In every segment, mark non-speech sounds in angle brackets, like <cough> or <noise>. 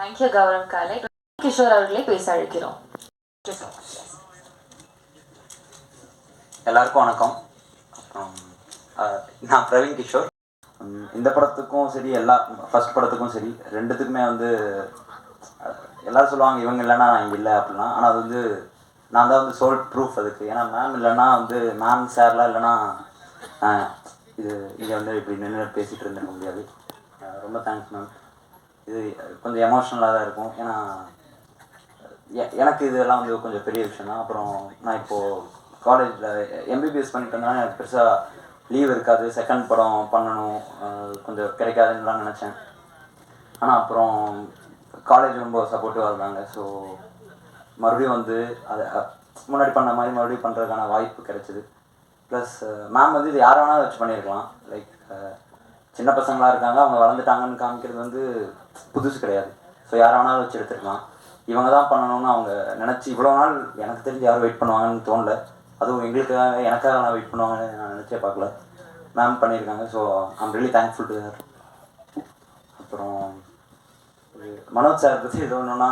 Thank you Gaurav காலை கிஷோர் அவர்களை பேச அழைக்கிறோம். எல்லாருக்கும் வணக்கம். நான் பிரவீன் கிஷோர். இந்த படத்துக்கும் சரி எல்லா ஃபர்ஸ்ட் படத்துக்கும் சரி ரெண்டுத்துக்குமே வந்து எல்லாரும் சொல்லுவாங்க இவங்க இல்லைன்னா இங்கே இல்லை அப்படிலாம் ஆனால் அது வந்து நான் தான் வந்து சோல் ப்ரூஃப் அதுக்கு. ஏன்னா மேம் இல்லைன்னா வந்து மேம் சார்லாம் இல்லைன்னா இது இங்கே வந்து இப்படி நின்று பேசிகிட்டு இருந்திருக்க முடியாது. ரொம்ப தேங்க்ஸ் மேம் இது கொஞ்சம் எமோஷ்னலாக தான் இருக்கும். ஏன்னா எ- எனக்கு இதெல்லாம் வந்து கொஞ்சம் பெரிய விஷயம் தான். அப்புறம் நான் இப்போது காலேஜில் எம்பிபிஎஸ் பண்ணிட்டு இருந்தாலும் எனக்கு பெருசாக லீவ் இருக்காது. செகண்ட் படம் பண்ணணும். கொஞ்சம் கிடைக்காதுன்னுலாம் நினச்சேன். ஆனால் அப்புறம் காலேஜ் ரொம்ப சப்போர்ட்டிவாக இருந்தாங்க. ஸோ மறுபடியும் வந்து அதை முன்னாடி பண்ண மாதிரி மறுபடியும் பண்ணுறதுக்கான வாய்ப்பு கிடைச்சிது. ப்ளஸ் மேம் வந்து இது யாரை வேணாலும் வச்சு பண்ணியிருக்கலாம் லைக் சின்ன பசங்களாக இருக்காங்க. அவங்க வளர்ந்துட்டாங்கன்னு காமிக்கிறது வந்து புதுசு கிடையாது. ஸோ யாரானாலும் வேணாலும் வச்சு எடுத்துருக்கலாம் இவங்க தான் பண்ணணும்னு அவங்க நினச்சி இவ்வளோ நாள் எனக்கு தெரிஞ்சு யாரும் வெயிட் பண்ணுவாங்கன்னு தோணல. அதுவும் எங்களுக்காக எனக்காக நான் வெயிட் பண்ணுவாங்கன்னு நான் நினச்சே பார்க்கல. மேம் பண்ணியிருக்காங்க. So I'm really thankful to sir அப்புறம் மனோஜ் சார் பற்றி இது ஒன்றுனா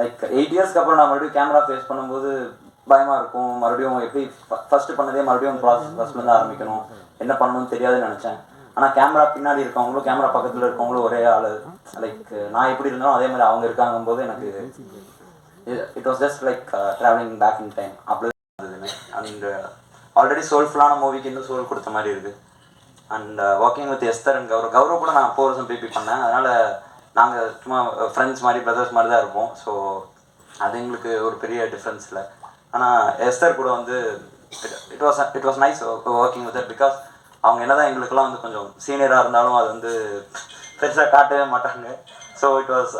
லைக் எயிட் இயர்ஸ்க்கு அப்புறம் நான் மறுபடியும் கேமரா ஃபேஸ் பண்ணும்போது பயமாக இருக்கும். மறுபடியும் எப்படி ஃபஸ்ட்டு பண்ணதே மறுபடியும் ப்ராசஸ் ஃபஸ்ட்லேருந்து ஆரம்பிக்கணும். என்ன பண்ணணும்னு தெரியாதுன்னு நினச்சேன். ஆனால் கேமரா பின்னாடி இருக்கவங்களும் கேமரா பக்கத்தில் இருக்கவங்களும் ஒரே ஆள். லைக் நான் எப்படி இருந்தாலும் அதே மாதிரி அவங்க இருக்காங்கும் போது எனக்கு it was just like travelling back in time அப்படி இருந்ததுமே அண்ட் ஆல்ரெடி சோல்ஃபுல்லான மூவிக்கு இன்னும் சோல் கொடுத்த மாதிரி இருக்குது and walking with Esther and Gaurav Gaurav கூட நான் போர் வருஷம் பிபி பண்ணேன். அதனால் நாங்கள் சும்மா uh, ஃப்ரெண்ட்ஸ் மாதிரி பிரதர்ஸ் மாதிரி தான் இருப்போம். ஸோ அது எங்களுக்கு ஒரு பெரிய டிஃப்ரென்ஸ் இல்லை ஆனால் எஸ்தர் கூட வந்து it was it was nice working with because அவங்க என்னதான் எங்களுக்கெல்லாம் வந்து கொஞ்சம் சீனியராக இருந்தாலும் அது வந்து பெருசாக காட்டவே மாட்டாங்க. So it was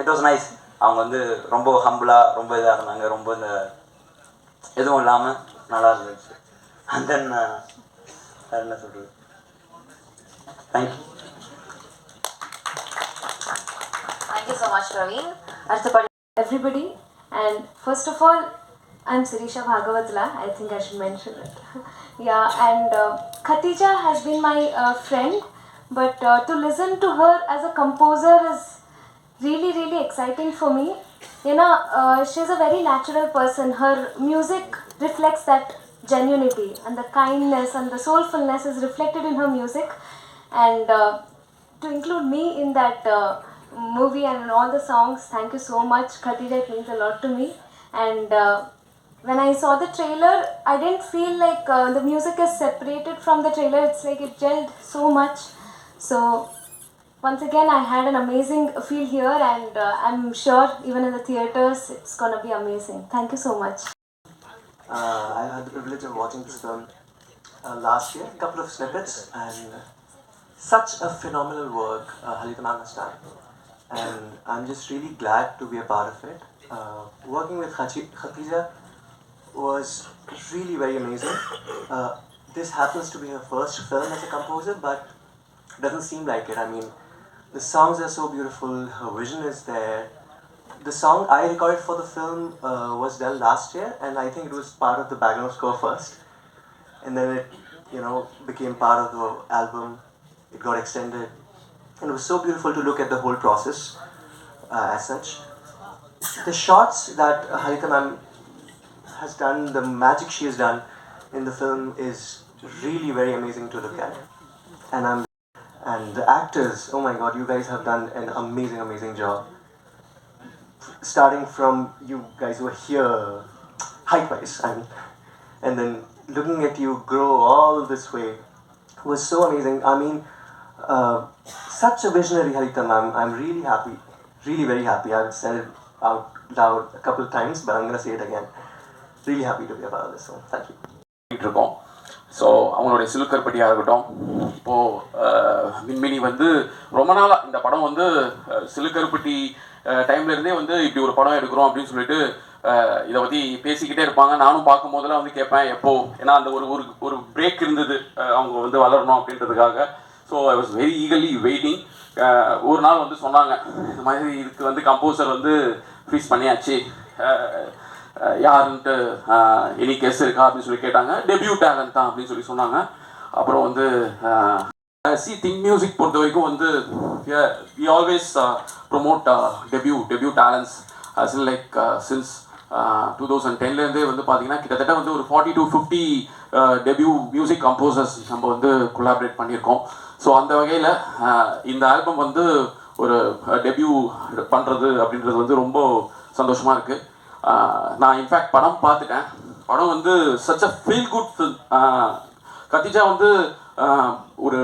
it was nice அவங்க வந்து ரொம்ப ஹம்பிளாக ரொம்ப இதாக இருந்தாங்க. ரொம்ப இந்த எதுவும் இல்லாமல் நல்லா இருந்துச்சு. அண்ட் தென் வேறு என்ன சொல்கிறது thank you thank you so much Praveen அடுத்த everybody. And first of all, I'm Sirisha Bhagavatla. I think I should mention it. <laughs> yeah, and uh, Khatija has been my uh, friend, but uh, to listen to her as a composer is really, really exciting for me. You know, uh, she's a very natural person. Her music reflects that genuinity and the kindness and the soulfulness is reflected in her music. And uh, to include me in that uh, movie and in all the songs, thank you so much. Khatija, it means a lot to me. And uh, when I saw the trailer, I didn't feel like uh, the music is separated from the trailer. It's like it gelled so much. So once again, I had an amazing feel here, and uh, I'm sure even in the theaters, it's gonna be amazing. Thank you so much. Uh, I had the privilege of watching this film uh, last year, a couple of snippets, and such a phenomenal work uh, Halita has. And I'm just really glad to be a part of it. Uh, working with Khatija was really very amazing. Uh, this happens to be her first film as a composer, but doesn't seem like it. I mean, the songs are so beautiful, her vision is there, the song I recorded for the film uh, was done last year, and I think it was part of the background score first, and then it, you know, became part of the album. It got extended, and it was so beautiful to look at the whole process uh, as such. The shots that Harita ma'am has done, the magic she has done in the film is really very amazing to look at, and I'm and the actors. Oh my God, you guys have done an amazing, amazing job starting from you guys who are here, height wise, I mean, and then looking at you grow all this way was so amazing. I mean, uh, such a visionary Harita ma'am. I'm really happy, really very happy. I've said it out loud a couple of times, but I'm gonna say it again. Really happy to be a part so this இருக்கோம் so அவங்களுடைய சிலுக்கற்பட்டியாக இருக்கட்டும். இப்போது விண்மினி வந்து ரொம்ப நாளாக இந்த படம் வந்து அஹ், சிலுக்கருப்பட்டி டைம்லேருந்தே வந்து இப்படி ஒரு படம் எடுக்கிறோம் அப்படின்னு சொல்லிட்டு இதை பற்றி பேசிக்கிட்டே இருப்பாங்க. நானும் பார்க்கும் போதெல்லாம் வந்து கேட்பேன் எப்போ? ஏன்னா அந்த ஒரு ஒரு ஒரு பிரேக் இருந்தது அவங்க வந்து வளரணும் அப்படின்றதுக்காக. So I was very eagerly waiting ஒரு நாள் வந்து சொன்னாங்க இந்த மாதிரி இதுக்கு வந்து கம்போசர் வந்து ஃபீஸ் பண்ணியாச்சு. யாருன்ட்டு எனி கெஸ் இருக்கா அப்படின்னு சொல்லி கேட்டாங்க. டெபியூ டேலண்ட் தான் அப்படின்னு சொல்லி சொன்னாங்க. அப்புறம் வந்து சி திங் மியூசிக் பொறுத்த வரைக்கும் வந்து we always promote debut debut talents as in like since two thousand டென்லேருந்தே வந்து பார்த்தீங்கன்னா கிட்டத்தட்ட வந்து ஒரு forty to fifty debut music composers நம்ம வந்து கொலாபரேட் பண்ணியிருக்கோம். ஸோ அந்த வகையில் இந்த ஆல்பம் வந்து ஒரு டெபியூ பண்ணுறது அப்படின்றது வந்து ரொம்ப சந்தோஷமாக இருக்குது நான் இன்ஃபேக்ட் படம் பார்த்துட்டேன். படம் வந்து such a feel good film Khatija வந்து ஒரு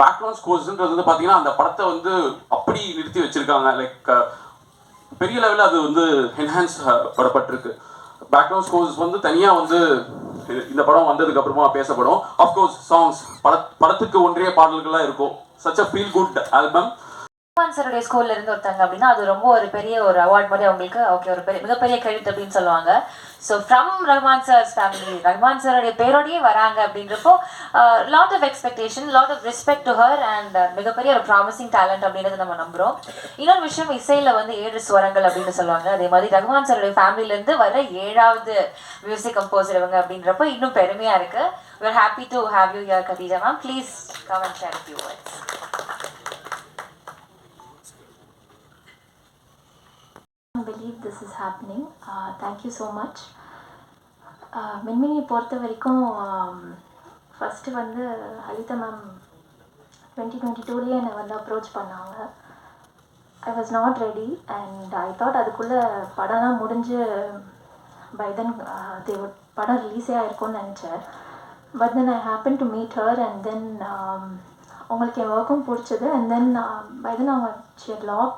பேக்ரவுண்ட் ஸ்கோர்ஸ்ன்றது வந்து பார்த்தீங்கன்னா அந்த படத்தை வந்து அப்படி நிறுத்தி வச்சுருக்காங்க. லைக் பெரிய லெவலில் அது வந்து என்ஹான்ஸ் படப்பட்டிருக்கு. பேக்ரவுண்ட் ஸ்கோர்ஸ் வந்து தனியாக வந்து இந்த படம் வந்ததுக்கு அப்புறமா பேசப்படும். அஃப்கோர்ஸ் சாங்ஸ் பட படத்துக்கு ஒன்றிய பாடல்கள்லாம் இருக்கும். Such a feel good album சாருடைய ஸ்கூல்ல இருந்து ஒருத்தங்க அப்படின்னா அது ரொம்ப ஒரு பெரிய ஒரு அவார்ட் மாதிரி அவங்களுக்கு ஓகே ஒரு பெரிய மிகப்பெரிய கிரெடிட் அப்படின்னு சொல்லுவாங்க. So from Rahman sir's family Rahman சாருடைய பேரோடயே வராங்க அப்படின்றப்போ lot of expectation lot of respect to her and மிகப்பெரிய ஒரு ப்ராமிசிங் டேலண்ட் அப்படின்றத நம்ம நம்புறோம். இன்னொரு விஷயம் இசையில வந்து ஏழு ஸ்வரங்கள் அப்படின்னு சொல்லுவாங்க. அதே மாதிரி ரஹ்மான் சாருடைய ஃபேமிலியிலேருந்து வர ஏழாவது மியூசிக் கம்போசர் இவங்க அப்படின்றப்போ இன்னும் பெருமையா இருக்கு. Are happy to have you here Khatija ma'am please come share you a believe this is happening. Uh, thank you so much. Uh, மின்மினியை பொறுத்த வரைக்கும் um, ஃபஸ்ட்டு வந்து ஹலிதா மேம் டுவெண்ட்டி டுவெண்ட்டி டூலேயே என்னை வந்து அப்ரோச் பண்ணாங்க I was not ready and I thought அதுக்குள்ளே படம்லாம் முடிஞ்சு பை தென் தேவ் படம் ரிலீஸே ஆயிருக்கும்னு நினச்சேன் but then I happen to meet her and then உங்களுக்கு என் ஒர்க்கும் பிடிச்சது அண்ட் தென் பை தென் அவங்க sheer lock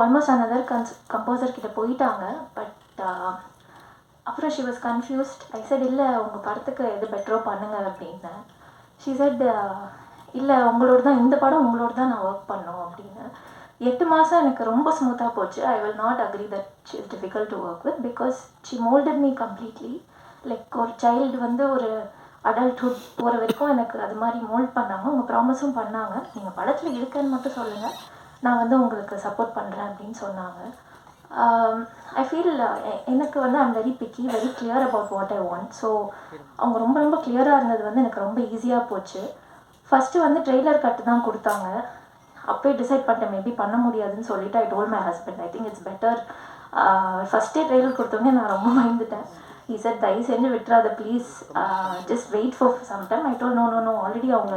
almost another cons composer கிட்ட போயிட்டாங்க பட் uh, அப்புறம் she was confused I said இல்லை உங்கள் படத்துக்கு எது பெட்டரோ பண்ணுங்க அப்படின்னு. ஷி செட் இல்லை உங்களோட தான் இந்த படம் உங்களோட தான் நான் ஒர்க் பண்ணோம் அப்படின்னு. எட்டு மாதம் எனக்கு ரொம்ப ஸ்மூத்தாக போச்சு. I will not agree that she is difficult to work with because she moulded me completely like ஒரு சைல்டு வந்து ஒரு அடல்ட்ஹுட் போகிற வரைக்கும் எனக்கு அது மாதிரி மோல்ட் பண்ணாங்க உங்கள் ப்ராமிஸும் பண்ணாங்க. நீங்கள் படத்தில் இருக்கேன்னு மட்டும் சொல்லுங்கள் நான் வந்து உங்களுக்கு சப்போர்ட் பண்ணுறேன் அப்படின்னு சொன்னாங்க. Um, ஐ ஃபீல் uh, எனக்கு வந்து I'm very picky very clear about what I want so அவங்க ரொம்ப ரொம்ப கிளியராக இருந்தது வந்து எனக்கு ரொம்ப ஈஸியாக போச்சு. ஃபஸ்ட்டு வந்து ட்ரெய்லர் கட்டு தான் கொடுத்தாங்க. அப்போயே டிசைட் பண்ணிட்டேன் மேபி பண்ண முடியாதுன்னு சொல்லிட்டு I told my husband I think it's better ஃபஸ்ட்டே ட்ரெய்லர் கொடுத்தோன்னே நான் ரொம்ப பயந்துட்டேன். ஈ சார் தயவு செஞ்சு விட்டுறாத please just wait for some time I told no no no already அவங்க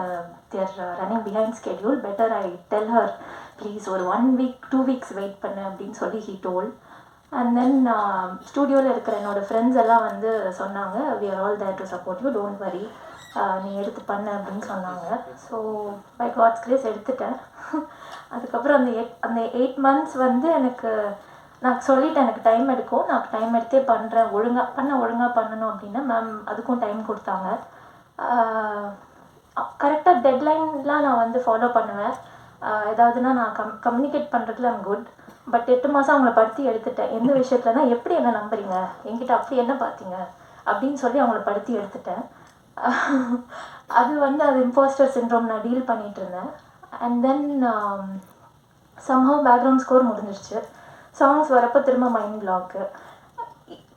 they're running behind schedule better I tell her please ஒரு one week two weeks wait பண்ணு அப்படின்னு சொல்லி ஹீ டோல் அண்ட் தென் ஸ்டூடியோவில் இருக்கிற என்னோடய ஃப்ரெண்ட்ஸ் எல்லாம் வந்து சொன்னாங்க we are all there to support you don't worry நீ எடுத்து பண்ண அப்படின்னு சொன்னாங்க. ஸோ பை காட்ஸ் கிரேஸ் எடுத்துட்டேன். <laughs> அதுக்கப்புறம் அந்த எயிட் அந்த எயிட் மந்த்ஸ் வந்து எனக்கு நான் சொல்லிட்டேன் எனக்கு டைம் எடுக்கும். நான் டைம் எடுத்தே பண்ணுறேன் ஒழுங்காக பண்ண ஒழுங்காக பண்ணணும் அப்படின்னா மேம் அதுக்கும் டைம் கொடுத்தாங்க. Uh, கரெக்டாக டெட்லைன்லாம் நான் வந்து ஃபாலோ பண்ணுவேன். ஏதாவதுனா நான் கம் கம்யூனிகேட் பண்ணுறதுல ஐம் குட் பட் எட்டு மாதம் அவங்கள படுத்தி எடுத்துட்டேன். எந்த விஷயத்துலனா எப்படி என்ன நம்புறீங்க? என்கிட்ட அப்படி என்ன பார்த்தீங்க அப்படின்னு சொல்லி அவங்கள படுத்தி எடுத்துட்டேன். <laughs> அது வந்து அது இம்போஸ்டர் சின்ரோம் நான் டீல் பண்ணிகிட்டு இருந்தேன். And then somehow background score முடிஞ்சிருச்சு. சாங்ஸ் வரப்போ திரும்ப மைண்ட் பிளாக்கு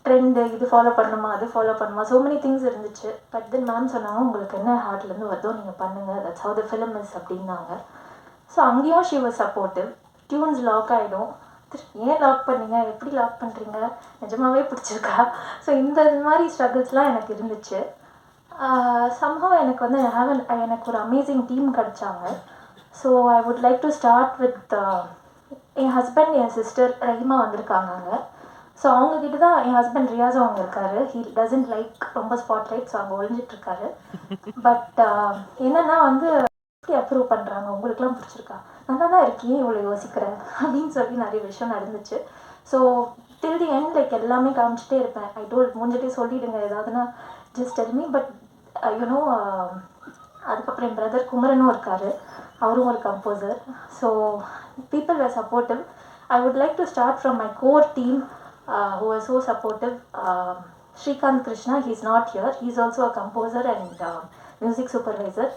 ட்ரெண்டு இது ஃபாலோ பண்ணணுமா அது ஃபாலோ பண்ணுமா? ஸோ மெனி திங்ஸ் இருந்துச்சு. பட் தென் மேம் சொன்னாங்க உங்களுக்கு என்ன ஹார்ட்லேருந்து வருதோ நீங்கள் பண்ணுங்கள் that's how the film is அப்படின்னாங்க. ஸோ அங்கேயும் she was supportive tunes lock ஆகிடும் ஏன் லாக் பண்ணீங்க? எப்படி லாக் பண்ணுறீங்க நிஜமாவே பிடிச்சிருக்கா? ஸோ இந்த மாதிரி ஸ்ட்ரகிள்ஸ்லாம் எனக்கு இருந்துச்சு. சம்ஹவ் எனக்கு வந்து an- எனக்கு ஒரு amazing team கிடச்சாங்க. So I would like to start with N husband என் சிஸ்டர் ரஹிமா வந்திருக்காங்க அங்கே ஸோ அவங்கக்கிட்ட தான் என் ஹஸ்பண்ட் ரியாஸ் அவங்க இருக்காரு. ஹீ டசன்ட் லைக் ரொம்ப ஸ்பாட் லைட் ஸோ அங்கே ஒழிஞ்சிட்டு இருக்காரு. <laughs> பட் என்னன்னா வந்து அப்ரூவ் பண்ணுறாங்க உங்களுக்குலாம் பிடிச்சிருக்கா? நல்லா தான் இருக்கே இவ்வளோ யோசிக்கிறேன். அப்படின்னு சொல்லி நிறைய விஷயம் நடந்துச்சு. So till the end like எல்லாமே காமிச்சிட்டே இருப்பேன். ஐ டோல் முடிஞ்சிட்டே சொல்லிவிடுங்க ஏதாவதுன்னா just tell me but you know அதுக்கப்புறம் என் பிரதர் குமரனும் இருக்கார். அவரும் ஒரு composer so people were supportive I would like to start from my core team who are so supportive Srikanth Krishna he is not here he is also a composer and music supervisor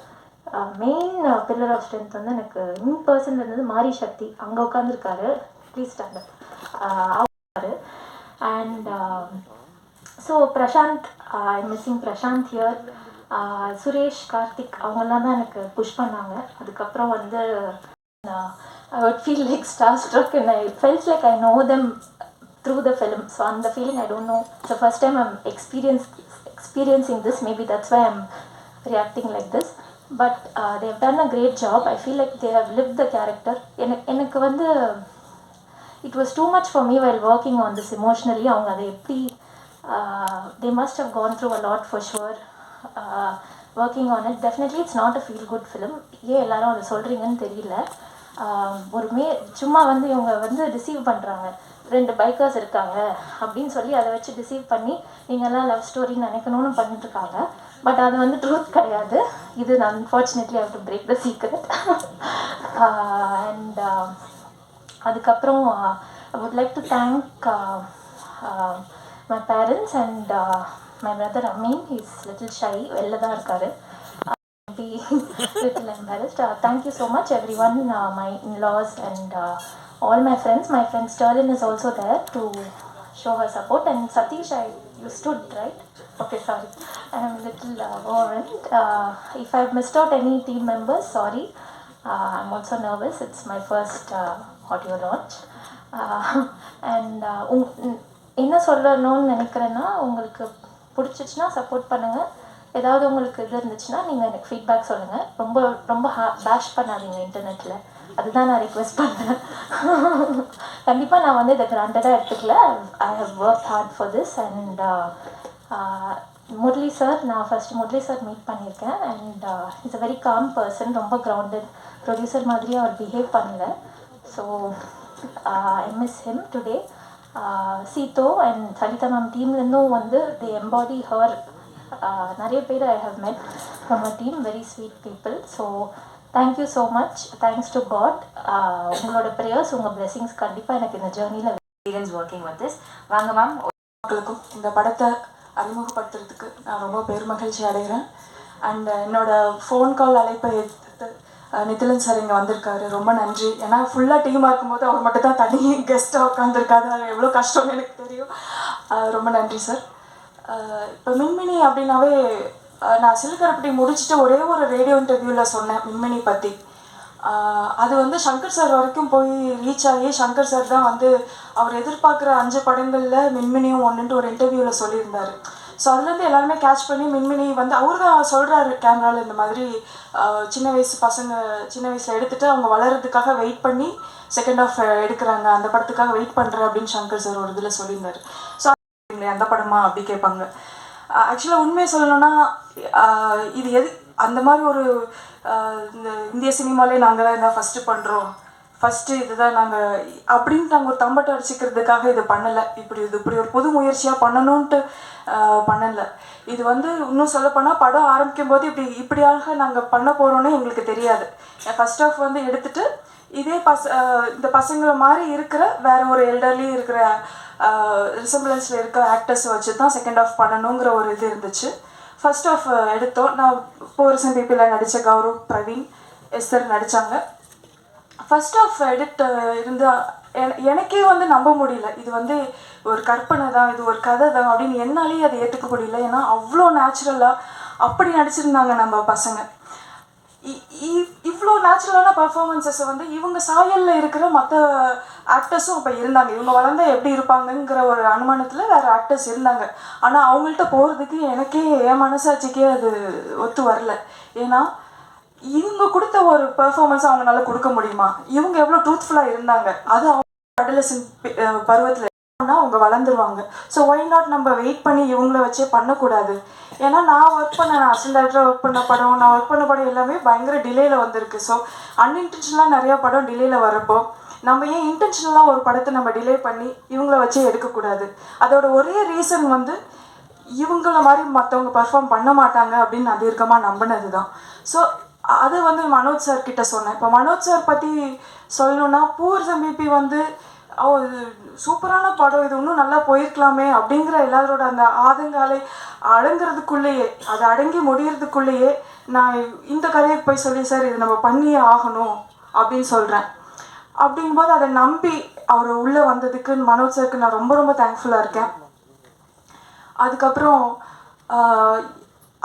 main pillar of strength வந்து எனக்கு in person இருந்தது மாரி சக்தி அங்கே உட்காந்துருக்காரு please standard அவரு and so Prashanth I missing Prashanth here Suresh Karthik அவங்கெல்லாம் தான் எனக்கு push பண்ணாங்க அதுக்கப்புறம் வந்து I'd feel like star struck and feels like I know them through the film so அந்த feeling I don't know so first time I'm experience experiencing this maybe that's why I'm reacting like this but they have done a great job I feel like they have live the character எனக்கு எனக்கு வந்து it was too much for me while working on this emotionally அவங்க அதை எப்படி they must have gone through a lot for sure working on it definitely it's not a feel good film ஏன் எல்லாரும் அதை சொல்கிறீங்கன்னு தெரியல. Um, ஒரு மே சும்மா வந்து இவங்க வந்து ரிசீவ் பண்ணுறாங்க ரெண்டு பைக்கர்ஸ் இருக்காங்க. அப்படின்னு சொல்லி அதை வச்சு டிசீவ் பண்ணி நீங்கள்லாம் லவ் ஸ்டோரின்னு நினைக்கணும்னு பண்ணிட்டுருக்காங்க பட் அது வந்து ட்ரூத் கிடையாது இது நான் unfortunately have to break the secret and அதுக்கப்புறம் I would like to thank my parents and my brother Ameen is little shy வெளில தான் இருக்கார் be little embarrassed thank you so much everyone my in laws and all my friends my friend Sterlin is also there to show her support and Sathish I you stud right okay sorry I'm a little uh, overwhelmed. Uh, if I've missed out any team members, sorry. Uh, I'm also nervous. It's my first uh, audio launch. Uh, <laughs> and uh, உங்- என்ன சொல்லணும்னு நினைக்கிறேன்னா உங்களுக்கு பிடிச்சிச்சுன்னா support பண்ணுங்கள் ஏதாவது உங்களுக்கு இது இருந்துச்சுன்னா நீங்கள் எனக்கு ஃபீட்பேக் சொல்லுங்கள் ரொம்ப ரொம்ப ஹா பேஷ் பண்ணாதீங்க இன்டர்நெட்டில் அதுதான் நான் ரிக்வெஸ்ட் பண்ணுறேன் <laughs> கண்டிப்பாக நான் வந்து இதை கிராண்டடாக எடுத்துக்கல I have work hard for this and Murali sir நான் ஃபர்ஸ்ட் முரளி சார் மீட் பண்ணியிருக்கேன். And it's a very calm person ரொம்ப கிரவுண்டட் ப்ரொடியூசர் மாதிரியே அவர் பிஹேவ் பண்ணல. So I miss him today சீதோ and Salitha ma'am டீம்லேருந்தும் வந்து தி எம்பாடி ஹர் நிறைய பேர் I have met from a team very sweet people so thank you so much thanks to God உங்களோட prayers உங்கள் blessings கண்டிப்பாக எனக்கு இந்த ஜேர்னியில் எக்ஸ்பீரியன்ஸ் ஒர்க்கிங் வித் திஸ் வாங்க மேம் மக்களுக்கும் இந்த படத்தை அறிமுகப்படுத்துறதுக்கு நான் ரொம்ப பெருமகிழ்ச்சி அடைகிறேன். அண்ட் என்னோட ஃபோன் கால் அழைப்பை எடுத்து நிதிலன் சார் இங்கே வந்திருக்காரு. ரொம்ப நன்றி. ஏன்னா ஃபுல்லாக டீமாக இருக்கும்போது அவர் மட்டும் தான் தனி கெஸ்ட்டாக உட்காந்துருக்காரு அது எவ்வளோ கஷ்டம்னு எனக்கு தெரியும். ரொம்ப நன்றி சார் இப்போ மின்மினி அப்படின்னாவே நான் சிலுக்கரப்பட்டி முடிச்சுட்டு ஒரே ஒரு ரேடியோ இன்டர்வியூவில் சொன்னேன் மின்மினி பற்றி அது வந்து சங்கர் சார் வரைக்கும் போய் ரீச் ஆகி சங்கர் சார் தான் வந்து அவர் எதிர்பார்க்குற அஞ்சு படங்களில் மின்மினியும் ஒன்றுன்ட்டு ஒரு இன்டர்வியூவில் சொல்லியிருந்தார். ஸோ அதுலேருந்து எல்லாருமே கேட்ச் பண்ணி மின்மினி வந்து அவர் தான் சொல்கிறாரு கேமராவில் இந்த மாதிரி சின்ன வயசு பசங்க சின்ன வயசில் எடுத்துகிட்டு அவங்க வளர்கிறதுக்காக வெயிட் பண்ணி செகண்ட் ஆஃப் எடுக்கிறாங்க. அந்த படத்துக்காக வெயிட் பண்ணுறேன் அப்படின்னு சங்கர் சார் ஒரு இதில் சொல்லியிருந்தாரு. ஸோ அந்த படமா அப்படி கேட்பாங்க. ஆக்சுவலாக உண்மையை சொல்லணும்னா இது எது அந்த மாதிரி ஒரு இந்த இந்திய சினிமாலே நாங்கள் தான் இதான் ஃபஸ்ட்டு பண்ணுறோம் ஃபஸ்ட்டு இதுதான் நாங்கள் அப்படின்னு நாங்கள் ஒரு தம்பட்டை அடிச்சுக்கிறதுக்காக இது பண்ணலை. இப்படி இது இப்படி ஒரு புது முயற்சியாக பண்ணணுன்ட்டு பண்ணலை. இது வந்து இன்னும் சொல்லப்போனால் படம் ஆரம்பிக்கும் போது இப்படி இப்படியாக நாங்கள் பண்ண போகிறோன்னு எங்களுக்கு தெரியாது. ஃபர்ஸ்ட் ஆஃப் வந்து எடுத்துட்டு இதே பச இந்த பசங்களை மாதிரி இருக்கிற வேற ஒரு எல்டர்லி இருக்கிற ரிசம்பிளன்ஸில் இருக்க ஆக்டர்ஸ் வச்சு தான் செகண்ட் ஆஃப் பண்ணணுங்கிற ஒரு இது இருந்துச்சு. ஃபர்ஸ்ட் ஆஃப் எடுத்தோம். நான் போரிசன் பிபியில் நடித்த கௌரவ் பிரவீன் எஸ்தர் நடித்தாங்க ஃபர்ஸ்ட் ஆஃப் எடிட் இருந்த என- எனக்கே வந்து நம்ப முடியல. இது வந்து ஒரு கற்பனை தான் இது ஒரு கதை தான் அப்படின்னு என்னாலேயே அதை ஏற்றுக்க முடியல. ஏன்னா அவ்வளோ நேச்சுரலாக அப்படி நடிச்சிருந்தாங்க நம்ம பசங்க. இவ்வளோ நேச்சுரலான பர்ஃபார்மன்ஸஸை வந்து இவங்க சாயலில் இருக்கிற மற்ற ஆக்டர்ஸும் அப்போ இருந்தாங்க. இவங்க வளர்ந்தா எப்படி இருப்பாங்கங்கிற ஒரு அனுமானத்தில் வேறு ஆக்டர்ஸ் இருந்தாங்க. ஆனால் அவங்கள்ட்ட போகிறதுக்கு எனக்கே என் மனசாட்சிக்கே அது ஒத்து வரல. ஏன்னா இவங்க கொடுத்த ஒரு பெர்ஃபார்மன்ஸ் அவங்களால கொடுக்க முடியுமா? இவங்க எவ்வளோ ட்ரூத்ஃபுல்லாக இருந்தாங்க? அது அவங்க அடலசன் பருவத்தில் அவங்க வளர்ந்துருவாங்க. ஸோ ஒய் நாட் நம்ம வெயிட் பண்ணி இவங்கள வச்சே பண்ணக்கூடாது? ஏன்னா நான் ஒர்க் பண்ண நான் அசிஸ்டன்ட் டேரக்டராக ஒர்க் பண்ண படம் நான் ஒர்க் பண்ண படம் எல்லாமே பயங்கர டிலேயில் வந்திருக்கு. ஸோ அன்இன்டென்ஷனலாக நிறையா படம் டிலேயில் வரப்போ நம்ம ஏன் இன்டென்ஷனலாக ஒரு படத்தை நம்ம டிலே பண்ணி இவங்கள வச்சே எடுக்கக்கூடாது? அதோட ஒரே ரீசன் வந்து இவங்கள மாதிரி மற்றவங்க பர்ஃபார்ம் பண்ண மாட்டாங்க அப்படின்னு நான் தீர்க்கமாக நம்பினது தான். ஸோ அது வந்து மனோஜ் சார் கிட்ட சொன்னேன். இப்போ மனோஜ் சார் பற்றி சொல்லணுன்னா பூர் பிபி வந்து இது சூப்பரான படம். இது இன்னும் நல்லா போயிருக்கலாமே அப்படிங்கிற எல்லாரோட அந்த ஆதங்காலை அடங்குறதுக்குள்ளேயே அது அடங்கி முடியறதுக்குள்ளேயே நான் இந்த கதையை போய் சொல்லி சார் இது நம்ம பண்ணியே ஆகணும் அப்படின்னு சொல்கிறேன் அப்படிங்கும்போது அதை நம்பி அவர் உள்ளே வந்ததுக்கு மனோஜ் சாருக்கு நான் ரொம்ப ரொம்ப தேங்க்ஃபுல்லாக இருக்கேன். அதுக்கப்புறம்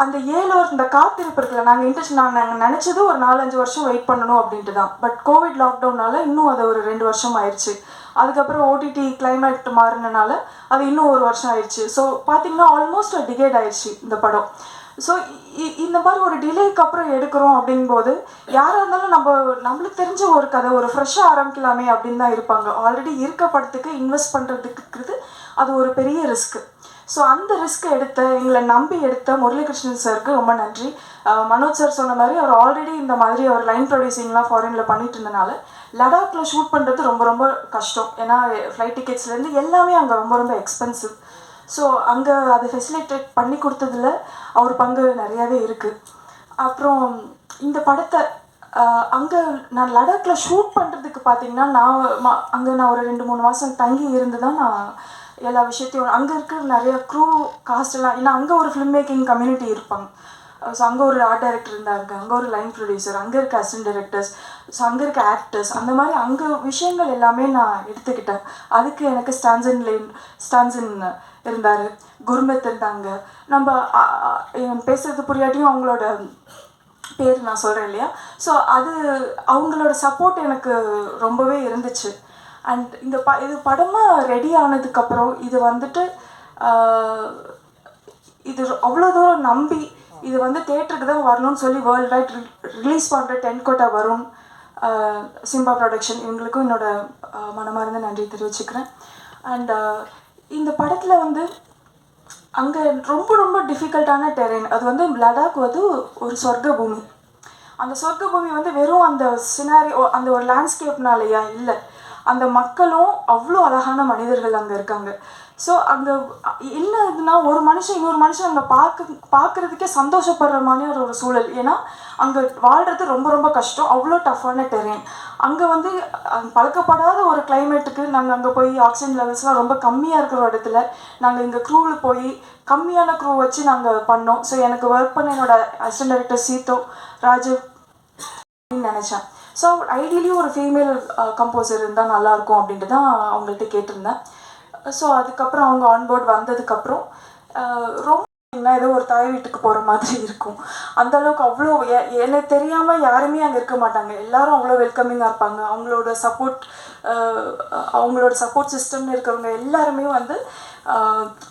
அந்த ஏழு வருஷம் இந்த காத்திருப்பு இருக்குல்ல நாங்கள் இன்ட்ரெஸ்ட் நாங்கள் நினச்சது ஒரு நாலஞ்சு வருஷம் வெயிட் பண்ணணும் அப்படின்ட்டு தான் பட் கோவிட் லாக்டவுனால இன்னும் அது ஒரு ரெண்டு வருஷம் ஆயிடுச்சு அதுக்கப்புறம் ஓடிடி கிளைமேட் மாறினனால அது இன்னும் ஒரு வருஷம் ஆயிடுச்சு ஸோ பார்த்தீங்கன்னா ஆல்மோஸ்ட் டிகேட் ஆயிடுச்சு இந்த படம். ஸோ இந்த மாதிரி ஒரு டிலேக்கு அப்புறம் எடுக்கிறோம் அப்படிங்கும்போது யாராக இருந்தாலும் நம்ம நம்மளுக்கு தெரிஞ்ச ஒரு கதை ஒரு ஃப்ரெஷ்ஷாக ஆரம்பிக்கலாமே அப்படின்னு தான் இருப்பாங்க. ஆல்ரெடி இருக்க படத்துக்கு இன்வெஸ்ட் பண்ணுறதுக்குறது அது ஒரு பெரிய ரிஸ்க்கு ஸோ அந்த ரிஸ்க்கை எடுத்த எங்களை நம்பி எடுத்த முரளிகிருஷ்ணன் சாருக்கு ரொம்ப நன்றி. மனோஜ் சார் சொன்ன மாதிரி அவர் ஆல்ரெடி இந்த மாதிரி அவர் லைன் ப்ரொடியூசிங்லாம் ஃபாரினில் பண்ணிட்டு இருந்தனால லடாக்ல ஷூட் பண்ணுறது ரொம்ப ரொம்ப கஷ்டம். ஏன்னா ஃப்ளைட் டிக்கெட்ஸ்லேருந்து எல்லாமே அங்கே ரொம்ப ரொம்ப எக்ஸ்பென்சிவ் ஸோ அங்கே அதை ஃபெசிலிட்டேட் பண்ணி கொடுத்ததுல அவர் பங்கு நிறையாவே இருக்குது அப்புறம் இந்த படத்தை அங்கே நான் லடாக்ல ஷூட் பண்ணுறதுக்கு பார்த்தீங்கன்னா நான் அங்கே நான் ஒரு ரெண்டு மூணு மாதம் தங்கி இருந்து தான் நான் எல்லா விஷயத்தையும் அங்கே இருக்கிற நிறைய க்ரூ காஸ்ட் எல்லாம் ஏன்னா அங்கே ஒரு ஃபிலிம் மேக்கிங் கம்யூனிட்டி இருப்பாங்க ஸோ அங்கே ஒரு ஆர்ட் டைரக்டர் இருந்தாங்க அங்கே ஒரு லைன் ப்ரொடியூசர் அங்கே இருக்க அசிஸ்டன்ட் டைரக்டர்ஸ் ஸோ அங்கே இருக்க ஆக்டர்ஸ் அந்த மாதிரி அங்கே விஷயங்கள் எல்லாமே நான் எடுத்துக்கிட்டேன். அதுக்கு எனக்கு ஸ்டான்சன் லைன் ஸ்டான்சன் இருந்தார் குருமெத் இருந்தாங்க. நம்ம பேசுறது புரியாட்டியும் அவங்களோட பேர் நான் சொல்கிறேன் இல்லையா? ஸோ அது அவங்களோட சப்போர்ட் எனக்கு ரொம்பவே இருந்துச்சு. அண்ட் இந்த ப இது படமாக ரெடி ஆனதுக்கப்புறம் இது வந்துட்டு இது அவ்வளோ தூரம் நம்பி இது வந்து தேட்டருக்கு தான் வரணும்னு சொல்லி வேர்ல்டு வைட் ரிலீஸ் பண்ணுற டென் கோட்டா வரும் சிம்பா ப்ரொடக்ஷன் இவங்களுக்கும் என்னோட மனமார்ந்த நன்றி தெரிவிச்சுக்கிறேன். அண்ட் இந்த படத்தில் வந்து அங்கே ரொம்ப ரொம்ப டிஃபிகல்ட்டான டெரெயின் அது வந்து லடாக் வந்து ஒரு சொர்க்க பூமி அந்த சொர்க்க பூமி வந்து வெறும் அந்த சினாரி அந்த ஒரு லேண்ட்ஸ்கேப்னாலயா இல்லை. அந்த மக்களும் அவ்வளோ அழகான மனிதர்கள் அங்கே இருக்காங்க. ஸோ அங்கே இல்லை இதுனா ஒரு மனுஷன் இன்னொரு மனுஷன் அங்கே பார்க்க பார்க்குறதுக்கே சந்தோஷப்படுற மாதிரியான ஒரு சூழல். ஏன்னா அங்கே வாழ்கிறது ரொம்ப ரொம்ப கஷ்டம். அவ்வளோ டஃப்பான டெரெயின் அங்கே வந்து பழக்கப்படாத ஒரு கிளைமேட்டுக்கு நாங்கள் அங்கே போய் ஆக்சிஜன் லெவல்ஸ்லாம் ரொம்ப கம்மியாக இருக்கிற இடத்துல நாங்கள் இங்கே க்ரூவில் போய் கம்மியான க்ரூ வச்சு நாங்கள் பண்ணோம். ஸோ எனக்கு ஒர்க் பண்ண என்னோட அசிஸ்டன்ட் டைரக்டர் சீதோ ராஜு நினச்சேன். ஸோ ஐடியலி ஒரு ஃபீமேல் கம்போசர் uh, இருந்தால் நல்லாயிருக்கும் அப்படின்ட்டு தான் அவங்கள்ட்ட கேட்டிருந்தேன். ஸோ அதுக்கப்புறம் அவங்க ஆன்போர்ட் வந்ததுக்கப்புறம் uh, ரொம்ப ஏதோ ஒரு தாய் வீட்டுக்கு போகிற மாதிரி இருக்கும். அந்த அளவுக்கு அவ்வளோ எ- எனக்கு தெரியாமல் யாருமே அங்கே இருக்க மாட்டாங்க. எல்லாரும் அவ்வளோ வெல்கமிங்காக இருப்பாங்க. அவங்களோட சப்போர்ட் uh, அவங்களோட சப்போர்ட் சிஸ்டம்னு இருக்கிறவங்க எல்லாருமே வந்து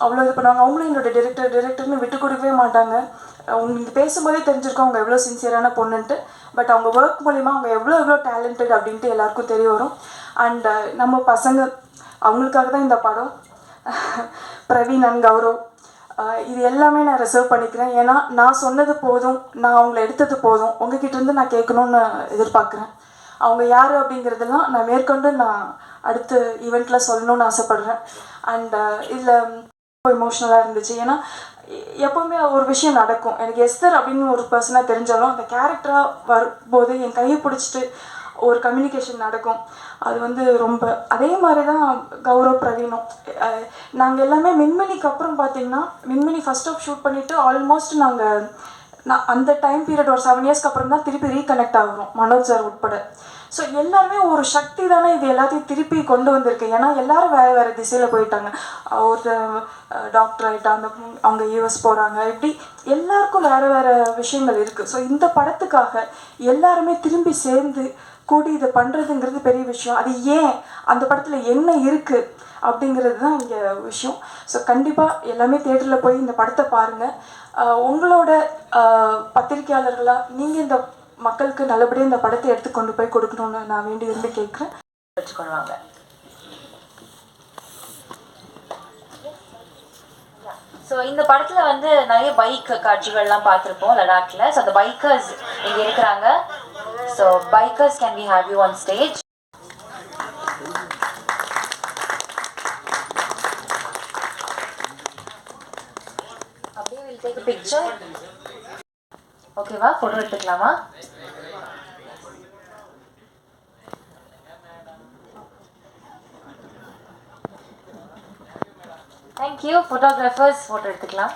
அவ்வளோ இது பண்ணுவாங்க. அவங்களும் என்னோட டிரெக்டர் டிரெக்டர்னு விட்டு கொடுக்கவே மாட்டாங்க. அவங்க நீங்கள் பேசும்போதே தெரிஞ்சிருக்கோம் அவங்க எவ்வளோ சின்சியரான பொண்ணுன்ட்டு. பட் அவங்க ஒர்க் மூலிமா அவங்க எவ்வளோ எவ்வளோ டேலண்டட் அப்படின்ட்டு எல்லாருக்கும் தெரிய வரும். அண்ட் நம்ம பசங்க அவங்களுக்காக தான் இந்த படம். <laughs> பிரவீன் அண்ட் கௌரவ். இது எல்லாமே நான் ரிசர்வ் பண்ணிக்கிறேன். ஏன்னா நான் சொன்னது போதும் நான் அவங்கள எடுத்தது போதும். உங்ககிட்டருந்து நான் கேட்கணும்னு எதிர்பார்க்குறேன். அவங்க யார் அப்படிங்கிறதெல்லாம் நான் மேற்கொண்டு நான் அடுத்த ஈவெண்ட்டில் சொல்லணும்னு ஆசைப்பட்றேன். அண்ட் இதில் ரொம்ப இமோஷ்னலாக இருந்துச்சு. ஏன்னா எப்போவுமே ஒரு விஷயம் நடக்கும். எனக்கு எஸ்தர் அப்படின்னு ஒரு பர்சனாக தெரிஞ்சாலும் அந்த கேரக்டராக வரும்போது என் கையை பிடிச்சிட்டு ஒரு கம்யூனிகேஷன் நடக்கும். அது வந்து ரொம்ப அதே மாதிரி தான் கௌரவ் பிரவீனும். நாங்கள் எல்லாமே மின்மினிக்கு அப்புறம் பார்த்தீங்கன்னா மின்மினி ஃபர்ஸ்ட் ஆஃப் ஷூட் பண்ணிவிட்டு ஆல்மோஸ்ட் நாங்கள் நான் அந்த டைம் பீரியட் ஒரு செவன் இயர்ஸ்க்கு அப்புறம் தான் திருப்பி ரீகனெக்ட் ஆகிறோம். மனோஜ் சார் உட்பட. ஸோ எல்லாருமே ஒரு சக்தி தானே இது எல்லாத்தையும் திருப்பி கொண்டு வந்திருக்கு. ஏன்னா எல்லாரும் வேறு வேறு திசையில் போயிட்டாங்க. ஒரு ஒருத்தர் டாக்டர் ஆகிட்டா அந்த அவங்க யூஎஸ் போகிறாங்க இப்படி எல்லாருக்கும் வேறு வேறு விஷயங்கள் இருக்குது ஸோ இந்த படத்துக்காக எல்லாருமே திரும்பி சேர்ந்து கூடி இதை பண்ணுறதுங்கிறது பெரிய விஷயம். அது ஏன்? அந்த படத்தில் என்ன இருக்குது அப்படிங்கிறது தான் இங்கே விஷயம். ஸோ கண்டிப்பாக எல்லாமே தேட்டரில் போய் இந்த படத்தை பாருங்கள் உங்களோட பத்திரிகையாளர்களாக பத்திரிக்கையாளர்களாக நீங்கள் இந்த மக்களுக்கு நல்லபடியாக இந்த படத்தை எடுத்து கொண்டு போய் கொடுக்கணும்னு நான் வேண்டி இருந்து கேட்குறேன். வச்சுக்கொள்வாங்க ஸோ இந்த படத்துல வந்து நிறைய பைக் காட்சிகள்லாம் பார்த்துருப்போம் லடாக்ல. ஸோ அந்த பைக்கர்ஸ் இங்க இருக்கிறாங்க. So bikers can we have you on stage அப்படியே வில் டேக் பிக்சர் ஓகேவா ஃபோட்டோ எடுத்துக்கலாமா? தேங்க்யூ ஃபோட்டோகிராஃபர்ஸ் ஃபோட்டோ எடுத்துக்கலாம்.